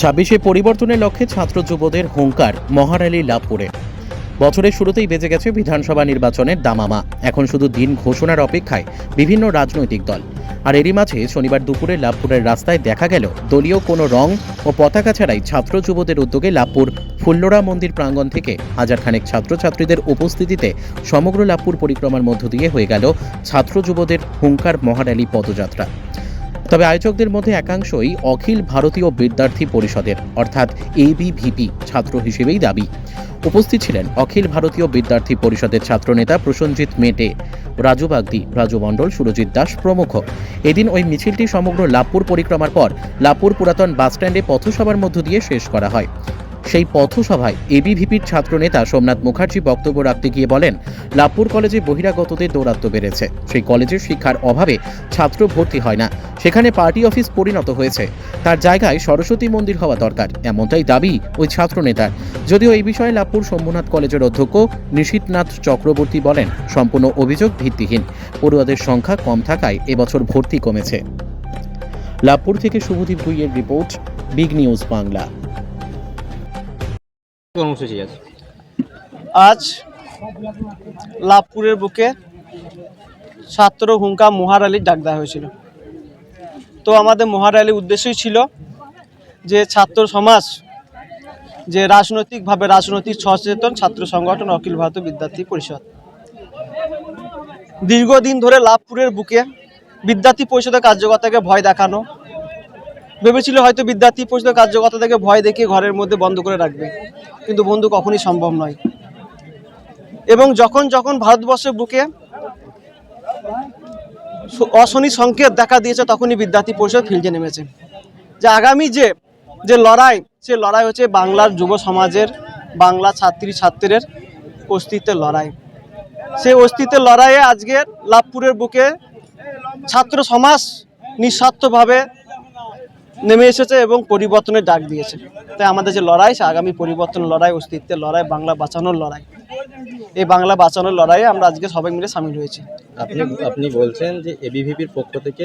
ছাব্বিশে পরিবর্তনের লক্ষ্যে ছাত্র যুবদের হুঙ্কার মহারালি লাভপুরে বছরের শুরুতেই বেজে গেছে বিধানসভা নির্বাচনের দামামা। এখন শুধু দিন ঘোষণার অপেক্ষায় বিভিন্ন রাজনৈতিক দল। আর এরই মাঝে শনিবার দুপুরে লাভপুরের রাস্তায় দেখা গেল দলীয় কোনো রং ও পতাকা ছাড়াই ছাত্র যুবদের উদ্যোগে লাভপুর ফুল্লরা মন্দির প্রাঙ্গণ থেকে হাজারখানেক ছাত্রছাত্রীদের উপস্থিতিতে সমগ্র লাভপুর পরিক্রমার মধ্য দিয়ে হয়ে গেল ছাত্র যুবদের হুঙ্কার মহারালি পদযাত্রা। তবে আয়োজকদের মধ্যে একাংশই অখিল ভারতীয় বিদ্যার্থী পরিষদের, অর্থাৎ এবিভিপি ছাত্র হিসেবেই দাবি। উপস্থিত ছিলেন অখিল ভারতীয় বিদ্যার্থী পরিষদের ছাত্রনেতা প্রসঞ্জিৎ মেটে, রাজু বাগদি, রাজু মণ্ডল, সুরজিৎ দাস প্রমুখ। এদিন ওই মিছিলটি সমগ্র লাভপুর পরিক্রমার পর লাভপুর পুরাতন বাসস্ট্যান্ডে পথসভার মধ্য দিয়ে শেষ করা হয়। সেই পথসভায় এবিভিপির ছাত্রনেতা সোমনাথ মুখার্জি বক্তব্য রাখতে গিয়ে বলেন, লাভপুর কলেজে বহিরাগতদের দৌরাত্ম্য বেড়েছে। সেই কলেজের শিক্ষার অভাবে ছাত্র ভর্তি হয় না। সেখানে পার্টি অফিস পরিণত হয়েছে। তার জায়গায় সরস্বতী মন্দির হওয়া দরকার। এমনটাই দাবি ওই ছাত্রনেতার। যদিও এই বিষয়ে লাভপুর শম্ভুনাথ কলেজের অধ্যক্ষ নিশীথনাথ চক্রবর্তী বলেন, সম্পূর্ণ অভিযোগ ভিত্তিহীন। পড়ুয়াদের সংখ্যা কম থাকায় এবছর ভর্তি কমেছে। লাভপুর থেকে শুভদীপ ভুইয়ের রিপোর্ট, বিগ নিউজ বাংলা। কর্মসূচি আজ লাভপুরের বুকে ছাত্র হুঙ্কা মোহার আলীর ডাক দেওয়া হয়েছিল। তো আমাদের মোহার আলীর উদ্দেশ্যই ছিল যে ছাত্র সমাজ যে রাজনৈতিকভাবে রাজনৈতিক সচেতন ছাত্র সংগঠন অখিল ভারতীয় বিদ্যার্থী পরিষদ। দীর্ঘদিন ধরে লাভপুরের বুকে বিদ্যার্থী পরিষদের কার্যকর্তাকে ভয় দেখানো ভেবেছিল হয়তো বিদ্যার্থী পরিষদের কার্যকর্তাদেরকে ভয় দেখিয়ে ঘরের মধ্যে বন্ধ করে রাখবে। কিন্তু বন্ধু কখনই সম্ভব নয়। এবং যখন যখন ভারতবর্ষের বুকে অশনি সংকেত দেখা দিয়েছে, তখনই বিদ্যার্থী পরিষদ ফিল্ডে নেমেছে। যে আগামী যে যে লড়াই, সে লড়াই হচ্ছে বাংলার যুব সমাজের বাংলা ছাত্রী ছাত্রীদের অস্তিত্বের লড়াই। সেই অস্তিত্বের লড়াইয়ে আজকের লাভপুরের বুকে ছাত্র সমাজ নিঃস্বার্থভাবে নেমে এসেছে এবং পরিবর্তনের ডাক দিয়েছে। তাই আমাদের যে লড়াই, সে আগামী পরিবর্তন লড়াই, অস্তিত্বের লড়াই, বাংলা বাঁচানোর লড়াই। এই বাংলা বাঁচানোর লড়াইয়ে আমরা আজকে সবাই মিলে সামিল হয়েছি। আপনি আপনি বলছেন যে এবিভিপির পক্ষ থেকে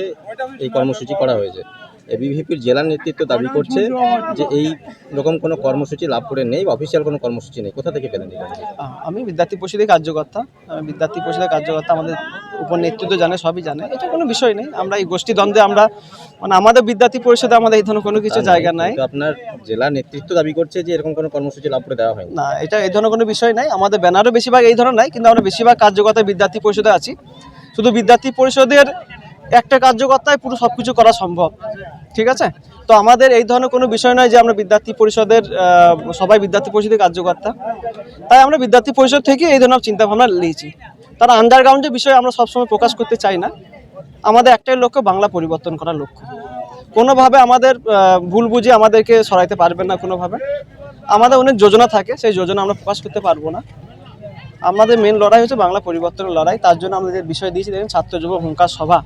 এই কর্মসূচি করা হয়েছে। এবিভিপির জেলা নেতৃত্ব দাবি করছে যে এই রকম কোনো কর্মসূচি লাভ করে নেই বা অফিসিয়াল কোনো কর্মসূচি নেই। কোথা থেকে পেলেন আমি বিদ্যার্থী পরিষদের কার্যকর্তা আমি বিদ্যার্থী পরিষদের কার্যকর্তা আমাদের উপর নেতৃত্ব জানে সবই জানে। এটা কোনো বিষয় নেই। আমরা এই গোষ্ঠী দ্বন্দ্বে আমরা মানে আমাদের বিদ্যার্থী পরিষদে আমাদের এই ধরনের কোনো কিছু জায়গা নাই। আপনার জেলা নেতৃত্ব দাবি করছে যে এরকম কোনো কর্মসূচি লাভ করে দেওয়া হয় না এটা এই ধরনের কোনো বিষয় নাই। আমাদের ব্যানারও বেশিরভাগ এই ধরনের নাই কিন্তু আমরা বেশিরভাগ কার্যকর্তা বিদ্যার্থী পরিষদে আছি। শুধু বিদ্যার্থী পরিষদের একটা কার্যকর্তায় পুরো সব কিছু করা সম্ভব, ঠিক আছে? তো আমাদের এই ধরনের কোনো বিষয় নয় যে আমরা বিদ্যার্থী পরিষদের সবাই বিদ্যার্থী পরিষদের কার্যকর্তা। তাই আমরা বিদ্যার্থী পরিষদ থেকে এই ধরনের চিন্তা ভাবনা নিয়েছি। তার আন্ডারগ্রাউন্ডের বিষয়ে আমরা সবসময় প্রকাশ করতে চাই না। আমাদের একটাই লক্ষ্য, বাংলা পরিবর্তন করার লক্ষ্য। কোনোভাবে আমাদের ভুল বুঝে আমাদেরকে সরাইতে পারবেন না কোনোভাবে। আমাদের অনেক যোজনা থাকে, সেই যোজনা আমরা প্রকাশ করতে পারব না। আমাদের মেন লড়াই হচ্ছে বাংলা পরিবর্তনের লড়াই। তার জন্য আমাদের বিষয় দিয়েছি, দেখেন, ছাত্র যুব হুঙ্কার সভা।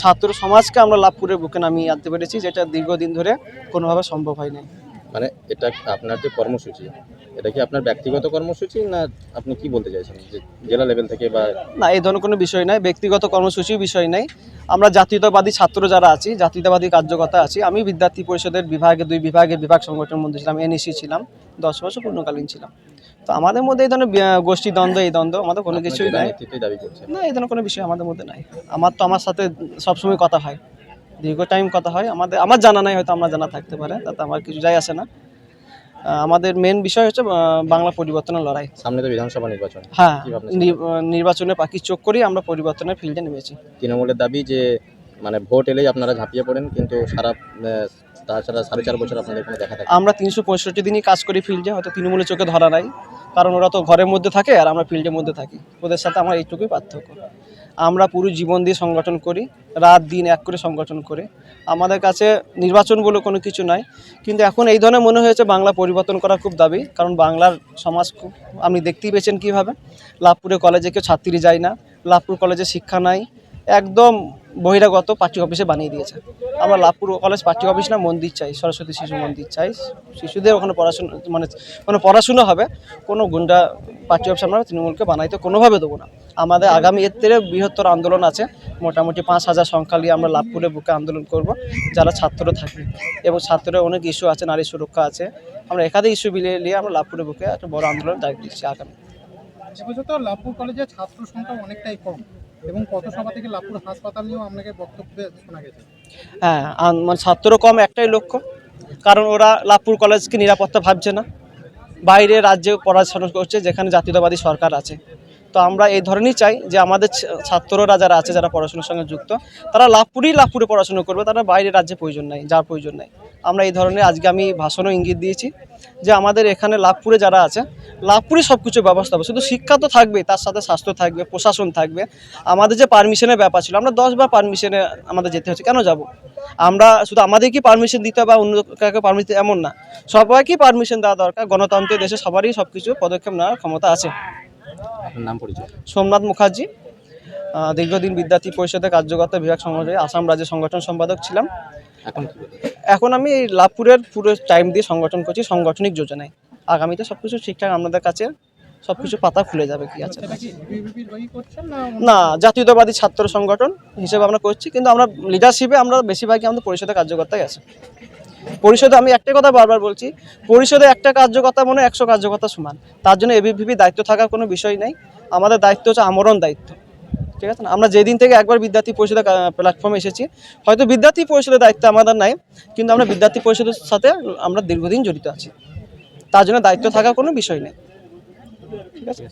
ছাত্র সমাজকে আমরা লাভপুরের বুকে নামিয়ে আনতে পেরেছি যেটা দীর্ঘদিন ধরে কোনোভাবে সম্ভব হয়নি। মানে এটা আপনার যে কর্মসূচি এটা কি আপনার ব্যক্তিগত কর্মসূচি না আপনি কি বলতে চাইছেন যে জেলা লেভেল থেকে বা না এই ধরনের কোনো বিষয় নাই ব্যক্তিগত কর্মসূচির বিষয় নাই। আমরা জাতীয়তাবাদী ছাত্র যারা আছি জাতীয়তাবাদী কার্যকর্তা আছি আমি বিদ্যার্থী পরিষদের বিভাগে দুই বিভাগের বিভাগ সংগঠনের মধ্যে ছিলাম এনএসি ছিলাম দশ বছর পূর্ণকালীন ছিলাম। তো আমাদের মধ্যে এই ধরনের গোষ্ঠী দ্বন্দ্ব এই দ্বন্দ্ব আমাদের কোনো কিছুই নাই। দাবি না এই ধরনের কোনো বিষয় আমাদের মধ্যে নাই। আমার তো আমার সাথে সবসময় কথা হয়। দীর্ঘ টাইম কথা হয়। আমাদের আমার জানা নাই হয়তো আমার জানা থাকতে পারে। তাতে আমার কিছু যাই আসে না। আমাদের মেন বিষয় হচ্ছে বাংলা পরিবর্তনের লড়াই। সামনে তো বিধানসভা নির্বাচন। হ্যাঁ নির্বাচনে পাখি চোখ করেই আমরা পরিবর্তনের ফিল্ডে নেমেছি। তৃণমূলের দাবি যে মানে ভোট এলেই আপনারা ঝাঁপিয়ে পড়েন, কিন্তু সারা তাছাড়া সাড়ে চার বছর আপনাদের কোনো দেখা থাকে আমরা তিনশো পঁয়ষট্টি দিনই কাজ করি ফিল্ডে হয়তো তৃণমূলের চোখে ধরা নাই, কারণ ওরা তো ঘরের মধ্যে থাকে আর আমরা ফিল্ডের মধ্যে থাকি। ওদের সাথে আমার এইটুকুই পার্থক্য। আমরা পুরো জীবন দিয়ে সংগঠন করি, রাত দিন এক করে সংগঠন করে। আমাদের কাছে নির্বাচন বলে কোনো কিছু নাই, কিন্তু এখন এই ধরনের মনে হয়েছে বাংলা পরিবর্তন করা খুব দাবি, কারণ বাংলার সমাজ খুব, আপনি দেখতেই পেয়েছেন কীভাবে? লাভপুরে কলেজে কেউ ছাত্রী যায় না, লাভপুর কলেজে শিক্ষা নাই একদম বহিরাগত পার্টি অফিসে বানিয়ে দিয়েছে। আমরা লাভপুর কলেজ পার্টি অফিস না, মন্দির চাই, সরস্বতী শিশু মন্দির চাই। শিশুদের ওখানে পড়াশোনা মানে মানে পড়াশুনো হবে। কোনো গুন্ডা পার্টি অফিস আমরা তৃণমূলকে বানাইতে কোনোভাবে দেবো না। আমাদের আগামী এর থেকে বৃহত্তর আন্দোলন আছে। মোটামুটি পাঁচ হাজার সংখ্যা নিয়ে আমরা লাভপুরে বুকে আন্দোলন করব, যারা ছাত্র থাকবে। এবং ছাত্রের অনেক ইস্যু আছে, নারী সুরক্ষা আছে। আমরা একাধিক ইস্যু মিলিয়ে নিয়ে আমরা লাভপুরে বুকে একটা বড় আন্দোলন দায়িত্ব দিচ্ছি আগামী। লাভপুর কলেজের ছাত্র সংখ্যা অনেকটাই কম। এবং কত সভা থেকে লাভপুর হাসপাতাল নিয়েও আপনাকে শোনা গেছে? হ্যাঁ মানে ছাত্র কম একটাই লক্ষ্য। কারণ ওরা লাভপুর কলেজকে নিরাপত্তা ভাবছে না। বাইরে রাজ্যে পড়াশোনা করছে, যেখানে জাতীয়তাবাদী সরকার আছে। তো আমরা এই ধরনেরই চাই যে আমাদের ছাত্ররা যারা আছে, যারা পড়াশোনার সঙ্গে যুক্ত, তারা লাভপুরেই লাভপুরে পড়াশোনা করবে। তারা বাইরে রাজ্যে প্রয়োজন নাই, যার প্রয়োজন নাই। আমরা এই ধরনের আজকে আমি ভাষণও ইঙ্গিত দিয়েছি যে আমাদের এখানে লাভপুরে যারা আছে লাভপুরে সব কিছু ব্যবস্থা হবে। শুধু শিক্ষা তো থাকবে, তার সাথে স্বাস্থ্য থাকবে, প্রশাসন থাকবে। আমাদের যে পারমিশনের ব্যাপার ছিল, আমরা দশবার পারমিশনে আমাদের যেতে হচ্ছে। কেন যাব? আমরা শুধু আমাদেরকেই পারমিশন দিতে হবে বা অন্য কাউকে পারমিশন এমন না। সবাইকেই পারমিশন দেওয়া দরকার। গণতন্ত্রের দেশে সবারই সব কিছু পদক্ষেপ নেওয়ার ক্ষমতা আছে। নাম পরিচয়? সোমনাথ মুখার্জি। দীর্ঘদিন বিদ্যার্থী পরিষদের কার্যকর্তা বিভাগ সংগঠনে আসাম রাজ্য সংগঠন সম্পাদক ছিলাম। এখন এখন আমি এই লাভপুরের পুরো টাইম দিয়ে সংগঠন করছি সাংগঠনিক যোজনায়। আগামীতে সব কিছু ঠিকঠাক আপনাদের কাছে সব কিছু পাতা খুলে যাবে কি আছে। না জাতীয়তাবাদী ছাত্র সংগঠন হিসেবে আমরা করছি কিন্তু আমরা লিডারশিপে আমরা বেশিরভাগই আমাদের পরিষদের কার্যকর্তাই আছে। পরিষদে আমি একটা কথা বারবার বলছি, পরিষদে একটা কার্যকর্তা মনে একশো কার্যকর্তা সমান। তার জন্য এবিভিপি দায়িত্ব থাকার কোনো বিষয় নেই। আমাদের দায়িত্ব হচ্ছে আমরণ দায়িত্ব। ঠিক আছে না? আমরা যেদিন থেকে একবার বিদ্যার্থী পরিষদের প্ল্যাটফর্মে এসেছি, হয়তো বিদ্যার্থী পরিষদের দায়িত্ব আমাদের নাই, কিন্তু আমরা বিদ্যার্থী পরিষদের সাথে আমরা দীর্ঘদিন জড়িত আছি। তার জন্য দায়িত্ব থাকার কোনো বিষয় নেই। ঠিক আছে?